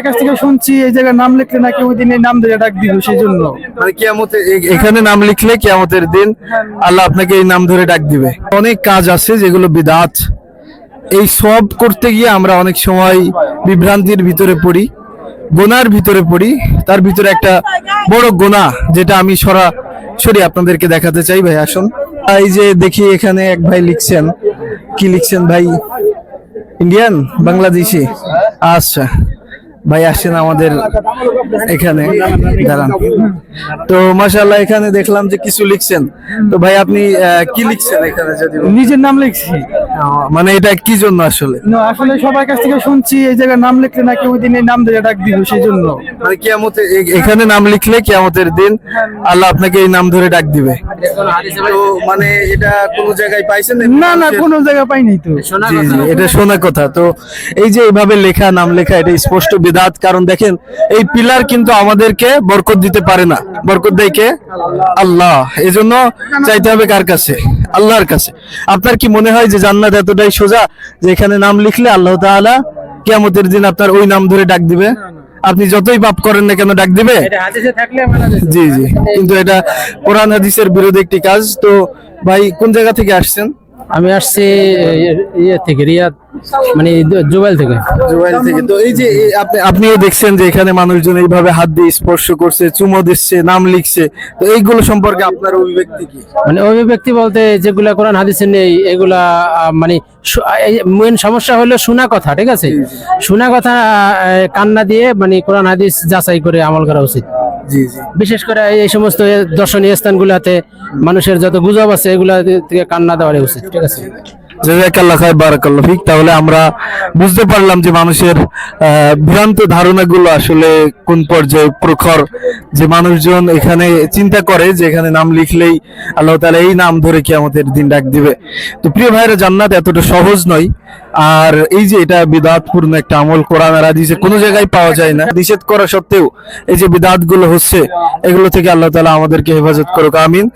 সবার কাছ থেকে শুনছি, এই জায়গায় নাম লিখলে নাকি ওই দিন নাম ধরে ডাক দিব, সেই জন্য। মানে কিয়ামতে এ- এখানে নাম লিখলে কিয়ামতের দিন আল্লাহ আপনাকে এই নাম ধরে ডাক দিবে। অনেক কাজ আছে যেগুলো বিদাত। এই সব করতে গিয়ে আমরা অনেক সময় বিভ্রান্তির ভিতরে পড়ি, গোনার ভিতরে পড়ি। তার ভিতরে একটা বড় গোনা, যেটা আমি সরাসরি আপনাদেরকে দেখাতে চাই, ভাই, আসুন। এই যে দেখি এখানে এক ভাই লিখছেন। কি লিখছেন ভাই? ইন্ডিয়ান? বাংলাদেশি? আচ্ছা। ভাই আসছেন আমাদের এখানে, দাঁড়ান। তো মাসাল্লাহ এখানে দেখলাম যে কিছু লিখছেন। তো ভাই, আপনি কি লিখছেন এখানে যদি নিজের নাম লিখছি। মানে এটা কি জন্য আসলে? না, আসলে সবার কাছ থেকে শুনছি এই জায়গায় নাম লিখলে নাকি ওই দিন এই নাম ধরে ডাক দিব সেই জন্য। মানে কিয়ামতে এখানে নাম লিখলে কিয়ামতের দিন আল্লাহ আপনাকে এই নাম ধরে ডাক দিবে। তো মানে এটা কোন জায়গায় পাইছেন না না কোনো জায়গায় পাইনি তো। এটা শোনা কথা। তো এই যে এইভাবে লেখা নাম লেখা এটা স্পষ্ট বিদাত। কারণ দেখেন এই পিলার কিন্তু আমাদেরকে বরকত দিতে পারে না। বরকত দেয় কে? আল্লাহ। এই জন্য চাইতে হবে কার কাছে? আল্লাহর কাছে। আপনার কি মনে হয় যে জান্নাত এতটাই সোজা যে এখানে নাম লিখলে আল্লাহ তাআলা কিয়ামতের দিন আপনার ওই নাম ধরে ডাক দিবে? আপনি যতই পাপ করেন না কেন ডাক দিবে? জি জি। কিন্তু এটা কোরআন হাদিসের বিরোধী একটি কাজ। তো ভাই কোন জায়গা থেকে আসছেন? আমি আসছি ইয়ে- থেকে রিয়াদ মানে জুবাইল থেকে। জুবাইল থেকে। তো এই যে আপনি আপনিও দেখছেন যে এখানে মানুষজন এইভাবে হাত দিয়ে স্পর্শ করছে চুমো দিচ্ছে নাম লিখছে। তো এইগুলো সম্পর্কে আপনার অভিব্যক্তি কি? মানে অভিব্যক্তি বলতে যেগুলা কোরআন হাদিসে নেই এগুলা মানে মেন সমস্যা হলো শোনা কথা ঠিক আছে? শোনা কথা কান্না দিয়ে মানে কোরআন হাদিস যাচাই করে আমল করা উচিত। জি জি। বিশেষ করে এই সমস্ত দর্শনীয় স্থানগুলাতে মানুষের যত গুজব আছে, এগুলা থেকে কান্না দেওয়া উচিত, ঠিক আছে? তাহলে আমরা বুঝতে পারলাম যে মানুষের ভ্রান্ত ধারণাগুলো আসলে কোন পর্যায়ে প্রখর। যে মানুষজন এখানে চিন্তা করে যে এখানে নাম লিখলেই আল্লাহ তাআলা এই নাম ধরে কি আমাদের দিন ডাক দিবে। তো প্রিয় ভাইরা জান্নাত এতটা সহজ নয়। আর এই যে এটা বিদাতপূর্ণ একটা আমল, কোরআন আর হাদিসে কোনো জায়গায় পাওয়া যায় না। নিষেধ করা সত্ত্বেও এই যে বিদাতগুলো হচ্ছে, এগুলো থেকে আল্লাহ তালা আমাদেরকে হেফাজত করুক, আমিন।